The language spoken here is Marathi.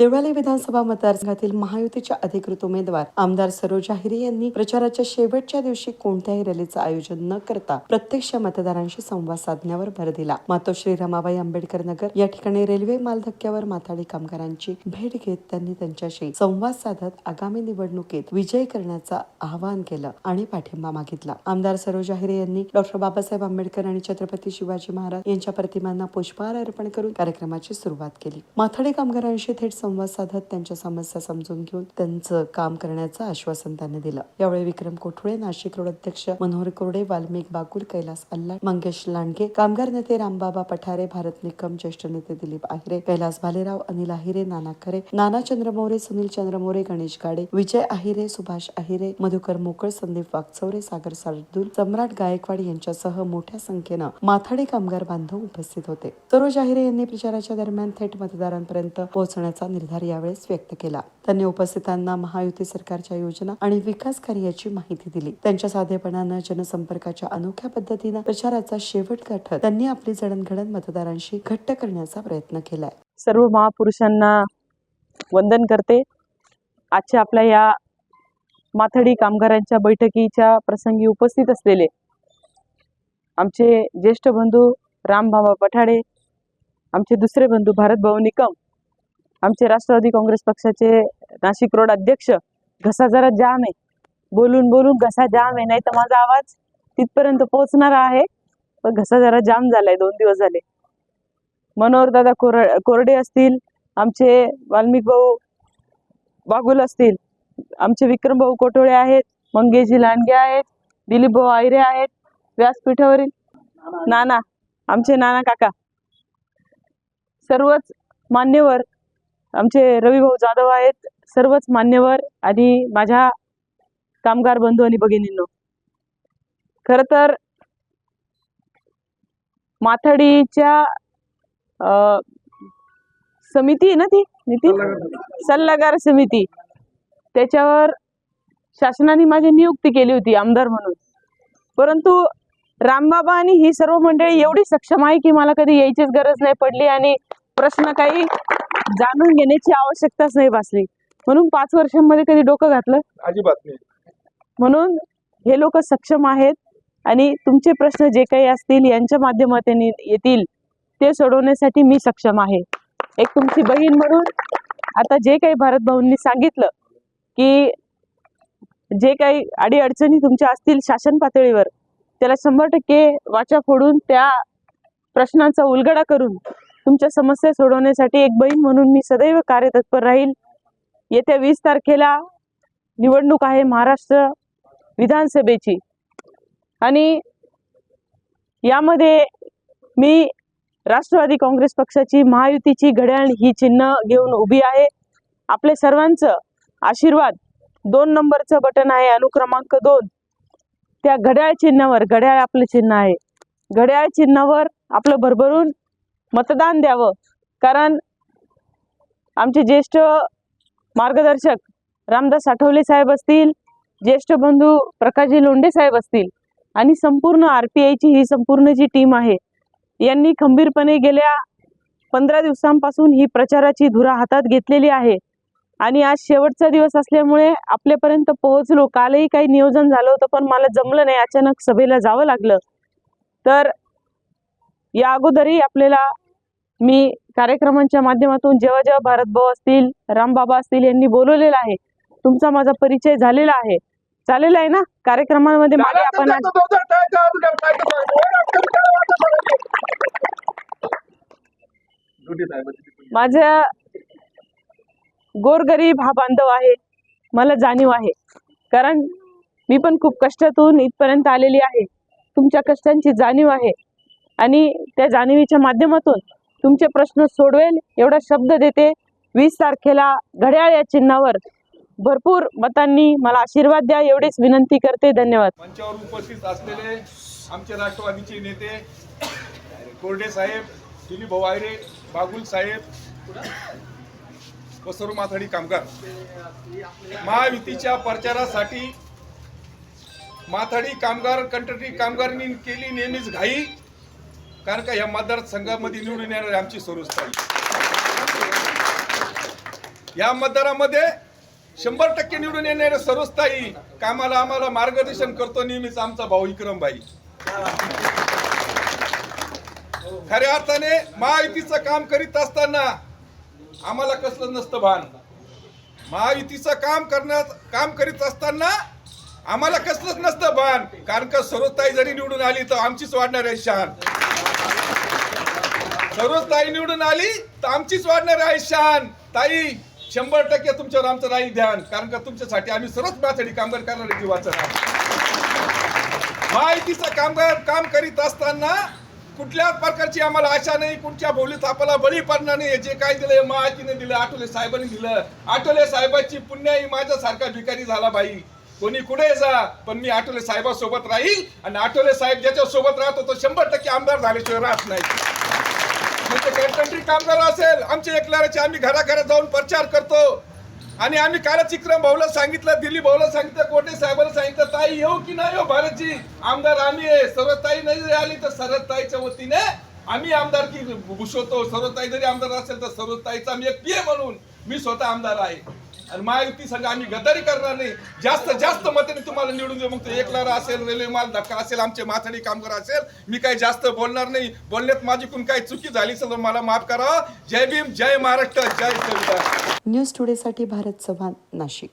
देवळाली विधानसभा मतदारसंघातील महायुतीच्या अधिकृत उमेदवार आमदार सरोज हिरे यांनी प्रचाराच्या शेवटच्या दिवशी कोणत्याही रॅलीचं आयोजन न करता प्रत्यक्ष मतदारांशी संवाद साधण्यावर भर दिला. मातोश्री रमाबाई आंबेडकर नगर या ठिकाणी रेल्वे माल धक्क्यावर माथाडी कामगारांची भेट घेत त्यांनी त्यांच्याशी संवाद साधत आगामी निवडणुकीत विजय करण्याचं आवाहन केलं आणि पाठिंबा मागितला. आमदार सरोज हिरे यांनी डॉक्टर बाबासाहेब आंबेडकर आणि छत्रपती शिवाजी महाराज यांच्या प्रतिमांना पुष्पहार अर्पण करून कार्यक्रमाची सुरुवात केली. माथाडी कामगारांशी थेट संवाद साधत त्यांच्या समस्या समजून घेऊन त्यांचं काम करण्याचं आश्वासन त्यांनी दिलं. यावेळी विक्रम कोठुळे नाशिक रोड अध्यक्ष मनोहर कोरडे वाल्मिक बाकुल कैलास अल्लाट मंगेश लांडगे कामगार नेते रामबाबा पठारे भारत निकम ज्येष्ठ नेते दिलीप आहिरे कैलास भालेराव अनिल आहिरे नाना खरे नाना चंद्रमोरे सुनील चंद्रमोरे गणेश गाडे विजय आहिरे सुभाष आहिरे मधुकर मोकळ संदीप वागचौरे सागर सरदूल सम्राट गायकवाड यांच्यासह मोठ्या संख्येनं माथाडी कामगार बांधव उपस्थित होते. सरोज आहिरे यांनी प्रचाराच्या दरम्यान थेट मतदारांपर्यंत पोहोचण्याचा निर्धार यावेळेस व्यक्त केला. त्यांनी उपस्थितांना महायुती सरकारच्या योजना आणि विकास कार्याची माहिती दिली. त्यांच्या साधेपणानं जनसंपर्काच्या अनोख्या पद्धतीनं प्रचाराचा शेवट गाठत त्यांनी आपली जडणघडण मतदारांशी घट्ट करण्याचा प्रयत्न केलाय. सर्व महापुरुषांना वंदन करते. आजच्या आपल्या या माथडी कामगारांच्या बैठकीच्या प्रसंगी उपस्थित असलेले आमचे ज्येष्ठ बंधू रामबाबा पठाडे आमचे दुसरे बंधू भारत भाऊ निकम आमचे राष्ट्रवादी काँग्रेस पक्षाचे नाशिक रोड अध्यक्ष घसा जरा जाम आहे. बोलून बोलून घसा जाम आहे नाही तर माझा आवाज तिथपर्यंत पोहोचणार आहे. पण घसा जरा जाम झालाय दोन दिवस झाले. मनोहर दादा कोर कोरडे असतील आमचे वाल्मिक भाऊ बागुल असतील आमचे विक्रम भाऊ कोटोळे आहेत मंगेशजी लांडगे आहेत दिलीप भाऊ आयरे आहेत व्यासपीठावरील नाना आमचे नाना काका. सर्वच मान्यवर आमचे रविभाऊ जाधव आहेत सर्वच मान्यवर आणि माझ्या कामगार बंधू आणि भगिनींनो. खर तर माथाडीच्या समिती आहे ना ती नितीन? सल्लागार समिती. त्याच्यावर शासनाने माझी नियुक्ती केली होती आमदार म्हणून. परंतु रामबाबा आणि ही सर्व मंडळी एवढी सक्षम आहे की मला कधी यायचीच गरज नाही पडली आणि प्रश्न काही जाणून घेण्याची आवश्यकताच नाही भासली. म्हणून पाच वर्षांमध्ये कधी डोकं घातलं? अजिबात नाही. म्हणून हे लोक सक्षम आहेत आणि तुमचे प्रश्न जे काही असतील यांच्या माध्यमातून येतील ते सोडवण्यासाठी मी सक्षम आहे. एक तुमची बहीण म्हणून आता जे काही भारत भाऊंनी सांगितलं की जे काही अडीअडचणी तुमच्या असतील शासन पातळीवर त्याला शंभर टक्के वाचा फोडून त्या प्रश्नांचा उलगडा करून तुमच्या समस्या सोडवण्यासाठी एक बहीण म्हणून मी सदैव कार्यतत्पर राहील. येत्या वीस तारखेला निवडणूक आहे महाराष्ट्र विधानसभेची. आणि यामध्ये मी राष्ट्रवादी काँग्रेस पक्षाची महायुतीची घड्याळ ही चिन्ह घेऊन उभी आहे. आपले सर्वांचं आशीर्वाद. दोन नंबरचं बटन आहे अनुक्रमांक दोन. त्या घड्याळ चिन्हावर घड्याळ आपलं चिन्ह आहे. घड्याळ चिन्हावर आपलं भरभरून मतदान द्यावं. कारण आमचे ज्येष्ठ मार्गदर्शक रामदास आठवले साहेब असतील ज्येष्ठ बंधू प्रकाशजी लोंढे साहेब असतील आणि संपूर्ण आर पी आयची ही संपूर्ण जी टीम आहे यांनी खंबीरपणे गेल्या पंधरा दिवसांपासून ही प्रचाराची धुरा हातात घेतलेली आहे. आणि आज शेवटचा दिवस असल्यामुळे आपल्यापर्यंत पोहोचलो. कालही काही नियोजन झालं होतं पण मला जमलं नाही. अचानक सभेला जावं लागलं. तर या अगोदरही आपल्याला मी कार्यक्रमांच्या माध्यमातून जेव्हा जेव्हा भारतभाऊ असतील रामबाबा असतील यांनी बोलवलेलं आहे. तुमचा माझा परिचय झालेला आहे. चालेला आहे ना? कार्यक्रमामध्ये मागे आपण माझ्या गोरगरीब हा बांधव आहे. मला जाणीव आहे. कारण मी पण खूप कष्टातून इथपर्यंत आलेली आहे. तुमच्या कष्टांची जाणीव आहे. आणि त्या जाणीवीच्या माध्यमातून तुमचे प्रश्न सोडवेल एवढा शब्द देते. वीस तारखेला घड्याळ या चिन्हावर भरपूर मतांनी मला आशीर्वाद द्या एवढीच विनंती करते. धन्यवाद. मंचावर उपस्थित असलेले आमचे राष्ट्रवादीचे नेते कोरडे साहेब दिलीप भाऊ आयरे बागुल साहेब व माथाडी कामगार. महायुतीच्या प्रचारासाठी माथाडी कामगार कंट्री कामगारांनी केली नेहमीच घाई. कारण का या मतदारसंघामध्ये निवडून येणारी आमची स्वरूप या मतदारामध्ये शंभर टक्के निवडून येणारे सर्वस्थाई कामाला आम्हाला मार्गदर्शन करतो नेहमीच आमचा भाऊ विक्रम भाई खऱ्या अर्थाने महायुतीचं काम करीत असताना आम्हाला कसलं नसतं भान. महायुतीचं काम करण्यात काम करीत असताना आम्हाला कसलंच नसतं भान. कारण का सर्वताई जरी निवडून आली तर आमचीच वाढणार आहे शान. सर्वच ताई निवडून आली तर आमचीच वाढणार आहे शान. ताई शंभर टक्के तुमच्यावर आमचं राहील ध्यान कारण का तुमच्यासाठी आम्ही सर्वच माथडी कामगार करणारे जीवाचं माहितीचा कामगार काम करीत असताना कुठल्याच प्रकारची आम्हाला आशा नाही कुठच्या भोलीत आपल्याला बळी पडणार नाही जे काय दिलं हे दिलं आठवले साहेबांनी दिलं. आठवले साहेबाची पुण्याही माझ्या माझ्यासारखा भिकारी झाला बाई. कोणी कुठे जा पण मी आठवले साहेबासोबत राहील आणि आठवले साहेब ज्याच्या सोबत राहतो तो शंभर टक्के आमदार झाल्याशिवाय राहत नाही. मग ते कामगार असेल आमचे एकलाराचे आम्ही घराघरात जाऊन प्रचार करतो. आणि आम्ही कालच विक्रम भाऊला सांगितलं दिल्ली भाऊला सांगितलं कोटे साहेबाला सांगितलं ताई येऊ की नाही येऊ भारतजी? आमदार आम्ही आहे. ताई नाही आली तर सर्व ताईच्या वतीने आम्ही आमदार की घुसवतो सर्व ताई जरी आमदार असेल तर सर्व ताईचा आम्ही एक पीए म्हणून. मी स्वतः आमदार आहे. आणि महायुती संघ आम्ही गद्दारी करणार नाही. जास्त जास्त मताने तुम्हाला निवडून देऊ. मग ते एकलारा असेल रेल्वे माल धक्का असेल आमचे माथाडी कामगार असेल मी काही जास्त बोलणार नाही. बोलण्यात माझी कोण काही चुकी झाली असेल तर मला माफ करा. जय भीम जय महाराष्ट्र जय संविधान न्यूज टुडेसाठी भारत चव्हाण नाशिक.